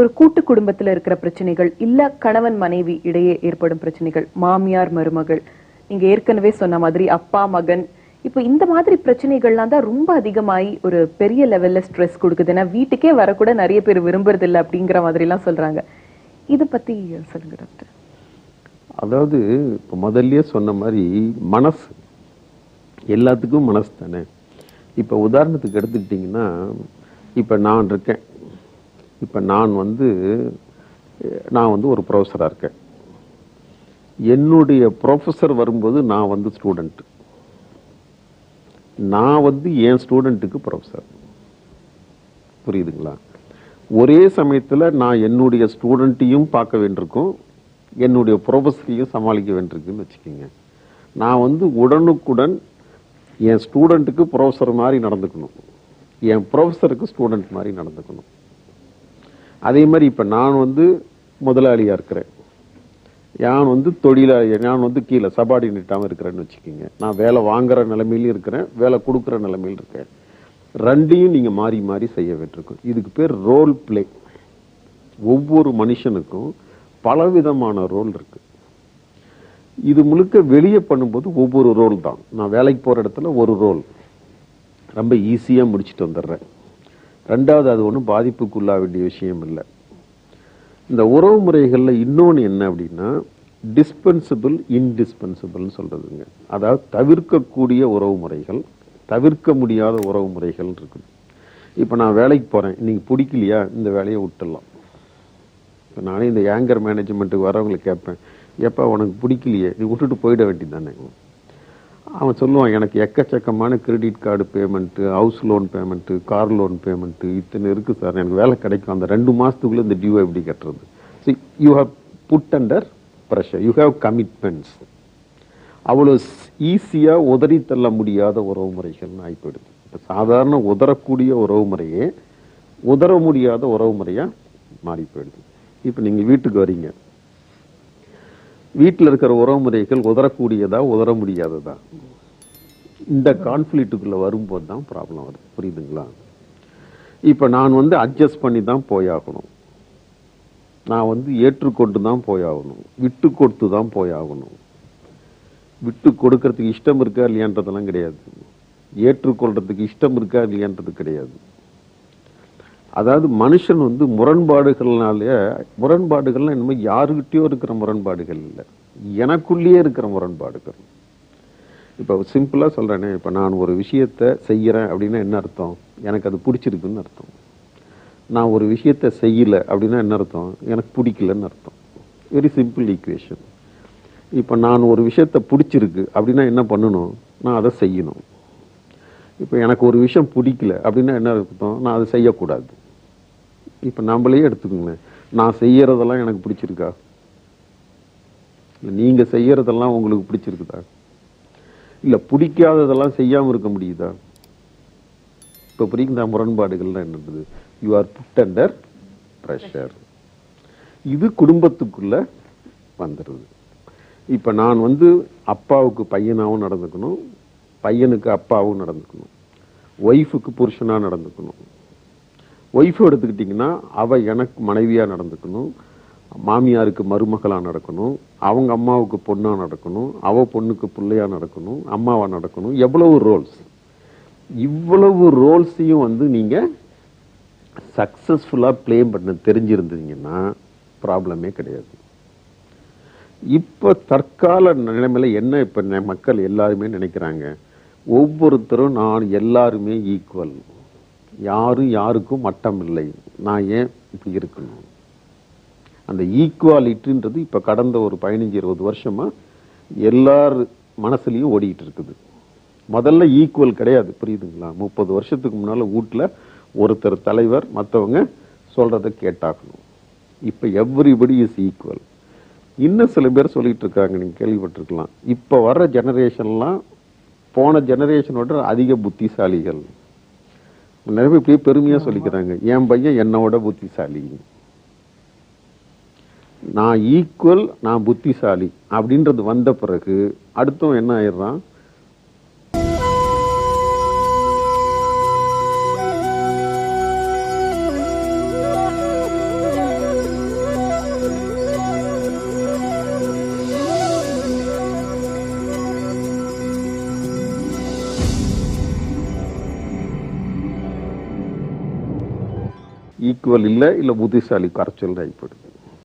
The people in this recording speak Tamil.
ஒரு கூட்டு குடும்பத்துல இருக்கிற பிரச்சனைகள் இல்ல கணவன் மனைவி இடையே ஏற்படும் பிரச்சனைகள் மாமியார் மருமகள். நீங்க ஏற்கனவே சொன்ன மாதிரி அப்பா மகன். இப்போ இந்த மாதிரி பிரச்சனைகள்லாம் தான் ரொம்ப அதிகமாயி ஒரு பெரிய லெவல்ல ஸ்ட்ரெஸ் கொடுக்குது. ஏன்னா வீட்டுக்கே வரக்கூட நிறைய பேர் விரும்புறது இல்லை அப்படிங்கிற மாதிரி எல்லாம் சொல்றாங்க. இத பத்தி சொல்லுங்க டாக்டர் அதாவது இப்போ முதல்ல சொன்ன மாதிரி மனசு. எல்லாத்துக்கும் மனசு தானே? இப்போ உதாரணத்துக்கு எடுத்துக்கிட்டிங்கன்னா இப்போ நான் இருக்கேன். இப்போ நான் வந்து நான் வந்து ஒரு ப்ரொஃபஸராக இருக்கேன். என்னுடைய ப்ரொஃபஸர் வரும்போது நான் வந்து ஸ்டூடெண்ட்டு நான் வந்து என் ஸ்டூடெண்ட்டுக்கு ப்ரொஃபஸர் புரியுதுங்களா? ஒரே சமயத்தில் நான் என்னுடைய ஸ்டூடெண்ட்டையும் பார்க்க வேண்டியிருக்கும் என்னுடைய ப்ரொஃபஸரையும் சமாளிக்க வேண்டியிருக்குன்னு வச்சுக்கோங்க. நான் வந்து உடனுக்குடன் என் ஸ்டூடெண்ட்டுக்கு ப்ரொஃபஸர் மாதிரி நடந்துக்கணும். என் ப்ரொஃபஸருக்கு ஸ்டூடெண்ட் மாதிரி நடந்துக்கணும். அதே மாதிரி இப்போ நான் வந்து முதலாளியாக இருக்கிறேன். நான் வந்து தொழிலாளி நான் வந்து கீழே சபார்டினேட்டாகவும் இருக்கிறேன்னு வச்சுக்கோங்க. நான் வேலை வாங்குற நிலைமையிலும் இருக்கிறேன் வேலை கொடுக்குற நிலைமையிலும் இருக்கேன். ரெண்டையும் நீங்கள் மாறி மாறி செய்ய வேண்டியிருக்கும். இதுக்கு பேர் ரோல் பிளே ஒவ்வொரு மனுஷனுக்கும் பலவிதமான ரோல் இருக்குது இது முழுக்க வெளியே பண்ணும்போது ஒவ்வொரு ரோல் தான். நான் வேலைக்கு போகிற இடத்துல ஒரு ரோல் ரொம்ப ஈஸியாக முடிச்சுட்டு வந்துடுறேன். ரெண்டாவது அது ஒன்றும் பாதிப்புக்குள்ளா வேண்டிய விஷயம் இல்லை. இந்த உறவு முறைகளில் இன்னொன்று என்ன அப்படின்னா டிஸ்பென்சிபிள் இன்டிஸ்பென்சிபிள்னு சொல்கிறதுங்க அதாவது தவிர்க்கக்கூடிய உறவு முறைகள் தவிர்க்க முடியாத உறவு முறைகள் இருக்குது. இப்போ நான் வேலைக்கு போகிறேன் நீங்கள் பிடிக்கலையா? இந்த வேலையை விட்டுடலாம். இப்போ நானே இந்த ஏங்கர் மேனேஜ்மெண்ட்டுக்கு வரவங்களை கேட்பேன் எப்போ உனக்கு பிடிக்கலையே? நீ விட்டுட்டு போயிட வேண்டியதானே அவன் சொல்லுவான் எனக்கு எக்கச்சக்கமான credit card payment house loan payment car loan payment இத்தனை இருக்குது சார் எனக்கு வேலை கிடைக்கும். அந்த ரெண்டு மாதத்துக்குள்ளே இந்த டியூ எப்படி கட்டுறது. See you how put under pressure you have commitments அவ்வளோ ஈஸியாக உதறி தள்ள முடியாத உறவு முறைகள்னு ஆகிப்போயிடுது இப்போ சாதாரண உதறக்கூடிய உறவு முறையே உதற முடியாத உறவு முறையாக மாறி போயிடுது இப்போ நீங்கள் வீட்டுக்கு வரீங்க. வீட்டில் இருக்கிற உறவுமுறைகள் உதறக்கூடியதா உதற முடியாததா? இந்த கான்ஃப்ளிக்ட்டுக்குள்ளே வரும்போது தான் ப்ராப்ளம் வருது. புரியுதுங்களா? இப்போ நான் வந்து அட்ஜஸ்ட் பண்ணி தான் போயாகணும். நான் வந்து ஏற்றுக்கொண்டு தான் போயாகணும். விட்டு கொடுத்து தான் போயாகணும். விட்டு கொடுக்கறதுக்கு இஷ்டம் இருக்கா இல்லையான்றதெல்லாம் கிடையாது. ஏற்றுக்கொள்றதுக்கு இஷ்டம் இருக்கா இல்லையான்றது கிடையாது. அதாவது மனுஷன் வந்து முரண்பாடுகள்னாலே முரண்பாடுகள்லாம் இனிமேல் யாருக்கிட்டேயோ இருக்கிற முரண்பாடுகள் இல்லை. எனக்குள்ளேயே இருக்கிற முரண்பாடுகள். இப்போ சிம்பிளாக சொல்கிறேனே இப்போ நான் ஒரு விஷயத்தை செய்கிறேன் அப்படின்னா என்ன அர்த்தம்? எனக்கு அது பிடிச்சிருக்குன்னு அர்த்தம். நான் ஒரு விஷயத்தை செய்யலை அப்படின்னா என்ன அர்த்தம்? எனக்கு பிடிக்கலன்னு அர்த்தம். வெரி சிம்பிள் ஈக்குவேஷன் இப்போ நான் ஒரு விஷயத்தை பிடிச்சிருக்கு அப்படின்னா என்ன பண்ணணும்? நான் அதை செய்யணும். இப்போ எனக்கு ஒரு விஷயம் பிடிக்கல அப்படின்னா என்ன அர்த்தம்? நான் அதை செய்யக்கூடாது. இப்போ நம்மளே எடுத்துக்கோங்களேன். நான் செய்யறதெல்லாம் எனக்கு பிடிச்சிருக்கா? இல்லை நீங்கள் செய்யறதெல்லாம் உங்களுக்கு பிடிச்சிருக்குதா? இல்லை பிடிக்காததெல்லாம் செய்யாமல் இருக்க முடியுதா? இப்போ புரியுதா? முரண்பாடுகள்லாம் என்னது? You are put under pressure இது குடும்பத்துக்குள்ள வந்துடுது இப்போ நான் வந்து அப்பாவுக்கு பையனாகவும் நடந்துக்கணும். பையனுக்கு அப்பாவும் நடந்துக்கணும். ஒய்ஃபுக்கு புருஷனாக நடந்துக்கணும். ஒய்ஃபை எடுத்துக்கிட்டிங்கன்னா அவள் எனக்கு மனைவியாக நடந்துக்கணும். மாமியாருக்கு மருமகளாக நடக்கணும். அவங்க அம்மாவுக்கு பொண்ணாக நடக்கணும். அவள் பொண்ணுக்கு பிள்ளையாக நடக்கணும். அம்மாவாக நடக்கணும். எவ்வளவு ரோல்ஸ் இவ்வளவு ரோல்ஸையும் வந்து நீங்கள் சக்ஸஸ்ஃபுல்லாக ப்ளே பண்ண தெரிஞ்சிருந்தீங்கன்னா ப்ராப்ளமே கிடையாது. இப்போ தற்கால நிலைமையில் என்ன இப்போ மக்கள் எல்லாருமே நினைக்கிறாங்க? ஒவ்வொருத்தரும் நான் எல்லாருமே ஈக்குவல் யாரும் யாருக்கும் மட்டம் இல்லை நான் ஏன் இப்படி இருக்கணும்? அந்த ஈக்குவாலிட்டின்றது இப்போ கடந்த ஒரு பதினஞ்சு இருபது வருஷமா எல்லார் மனசுலையும் ஓடிட்டு இருக்குது. முதல்ல ஈக்குவல் கிடையாது. புரியுதுங்களா? முப்பது வருஷத்துக்கு முன்னால் வீட்டில் ஒருத்தர் தலைவர் மற்றவங்க சொல்கிறத கேட்டாகணும் இப்போ எவ்ரிபடி இஸ் ஈக்குவல் இன்னும் சில பேர் சொல்லிட்டு இருக்காங்க. நீங்கள் கேள்விப்பட்டிருக்கலாம். இப்போ வர்ற ஜெனரேஷன்லாம் போன ஜெனரேஷனோட அதிக புத்திசாலிகள். நிறைய இப்படியே பெருமையா சொல்லிக்கிறாங்க. என் பையன் என்னோட புத்திசாலி. நான் ஈக்குவல் நான் புத்திசாலி அப்படின்றது வந்த பிறகு அடுத்தவன் என்ன ஆயிடுறான்? ஈக்குவல் இல்லை இல்லை புத்திசாலி குறைச்சல் ஆகிப்படுது